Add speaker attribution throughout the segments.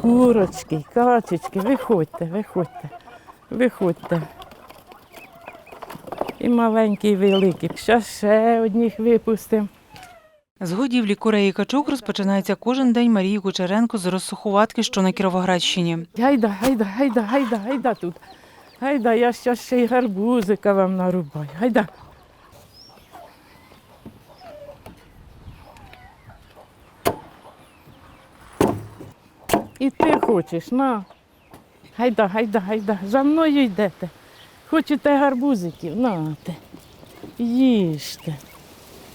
Speaker 1: Курочки, качечки, виходьте, виходьте, виходьте. І маленькі, і великі. Зараз ще одних випустимо.
Speaker 2: З годівлі курей і качок розпочинається кожен день Марії Кучеренко з розсухуватки, що на Кіровоградщині.
Speaker 1: Гайда, гайда, гайда, гайда, гайда тут. Гайда, я щас ще й гарбузика вам нарубаю. Гайда. І ти хочеш, на. Гайда, гайда, гайда. За мною йдете. Хочете гарбузиків? Нате. Їжте.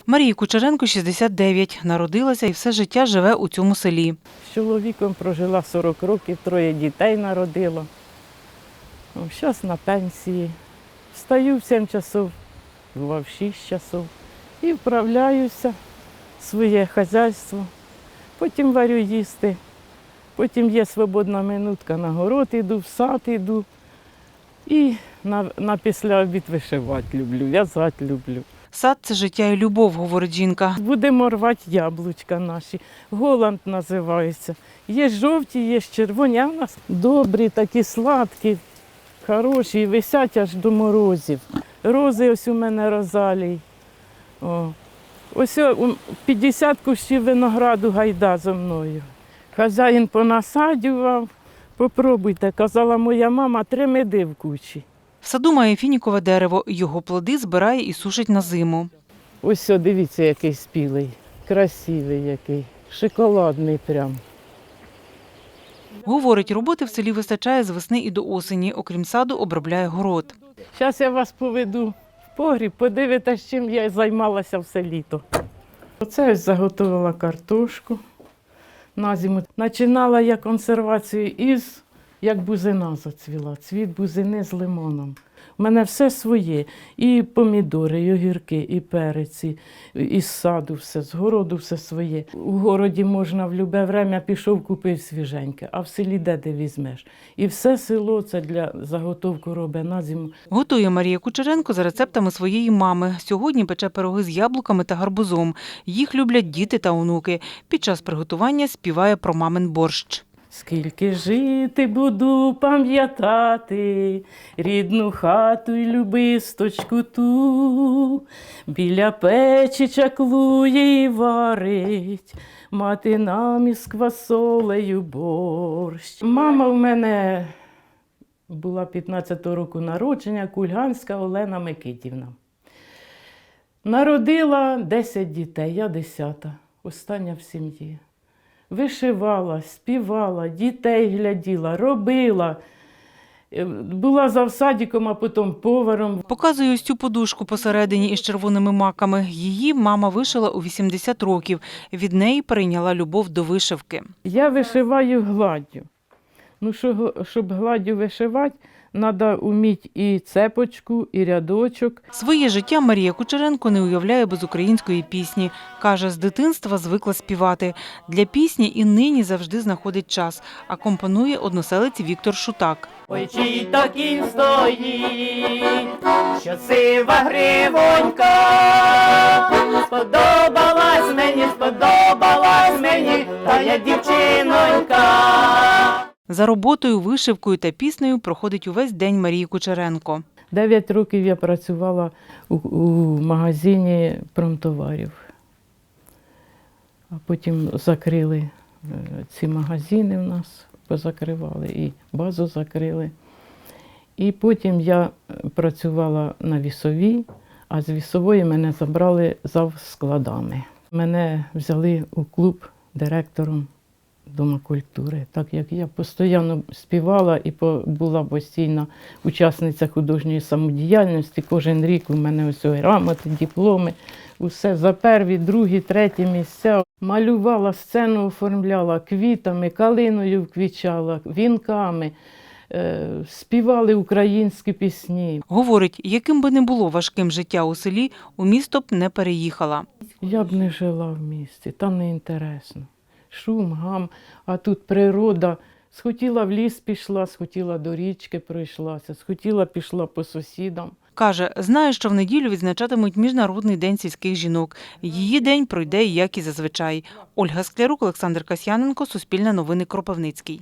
Speaker 2: Марії Кучеренко 69, народилася і все життя живе у цьому селі.
Speaker 1: З чоловіком прожила 40 років, троє дітей народила. Зараз на пенсії. Встаю в 7 часов, бува в 6 часов і вправляюся в своє хазяйство. Потім варю їсти. Потім є свободна минутка на город іду, в сад іду. І на, на після обід вишивати люблю, в'язати люблю.
Speaker 2: Сад це життя і любов, говорить жінка.
Speaker 1: Будемо рвати яблучка наші. Голланд називається. Є жовті, є червоні, а в нас добрі, такі сладкі, хороші, висять аж до морозів. Рози ось у мене розалій. О. Ось о, у- 50 кущів винограду гайда зо мною. Хазяїн понасадював. Попробуйте, казала моя мама, три меди в кучі.
Speaker 2: В саду має фінікове дерево. Його плоди збирає і сушить на зиму.
Speaker 1: Ось о, дивіться, який спілий, красивий який, шоколадний прям.
Speaker 2: Говорить, роботи в селі вистачає з весни і до осені. Окрім саду, обробляє город.
Speaker 1: Зараз я вас поведу в погріб, подивитесь, чим я займалася все літо. Оце ось заготовила картошку на зиму. Починала я консервацію із, як бузина зацвіла, цвіт бузини з лимоном. У мене все своє. І помідори, і огірки, і переці, із саду все, з городу все своє. У городі можна в любе время пішов, купив свіженьке, а в селі де ти візьмеш. І все село це для заготовку робить на зиму.
Speaker 2: Готує Марія Кучеренко за рецептами своєї мами. Сьогодні пече пироги з яблуками та гарбузом. Їх люблять діти та онуки. Під час приготування співає про мамин борщ.
Speaker 1: Скільки жити буду пам'ятати рідну хату й любисточку ту, біля печі чаклує і варить, мати нам із квасолею борщ. Мама в мене була 15-го року народження, кульганська Олена Микитівна. Народила 10 дітей, я 10, остання в сім'ї. Вишивала, співала, дітей гляділа, робила. Е, Була завсадіком, а потім поваром.
Speaker 2: Показує ось цю подушку посередині із червоними маками. Її мама вишила у 80 років. Від неї перейняла любов до вишивки.
Speaker 1: Я вишиваю гладдю. Ну, щоб гладдю вишивати, треба вміти і цепочку, і рядочок.
Speaker 2: Своє життя Марія Кучеренко не уявляє без української пісні. Каже, з дитинства звикла співати. Для пісні і нині завжди знаходить час. А компонує односелець Віктор Шутак.
Speaker 1: Ой, чий то кінь стоїть, що сива гривонька, сподобалась мені, сподобалась мені, та я дівчинонька.
Speaker 2: За роботою, вишивкою та піснею проходить увесь день Марії Кучеренко.
Speaker 1: Дев'ять років я працювала у, у магазині промтоварів. А потім закрили е, ці магазини в нас, позакривали і базу закрили. І потім я е, працювала на вісовій, а з вісової мене забрали за складами. Мене взяли у клуб директором Дома культури, так як я постійно співала і була постійна учасниця художньої самодіяльності. Кожен рік у мене ось грамоти, дипломи, усе за перві, другі, треті місця. Малювала сцену, оформляла квітами, калиною вквічала, вінками, е, співали українські пісні.
Speaker 2: Говорить, яким би не було важким життя у селі, у місто б не переїхала.
Speaker 1: Я б не жила в місті, там не інтересно. Шум, гам, а тут природа. Схотіла в ліс пішла, схотіла до річки пройшлася, схотіла пішла по сусідам.
Speaker 2: Каже, знає, що в неділю відзначатимуть Міжнародний день сільських жінок. Її день пройде як і зазвичай. Ольга Склярук, Олександр Касьяненко, Суспільне новини Кропивницький.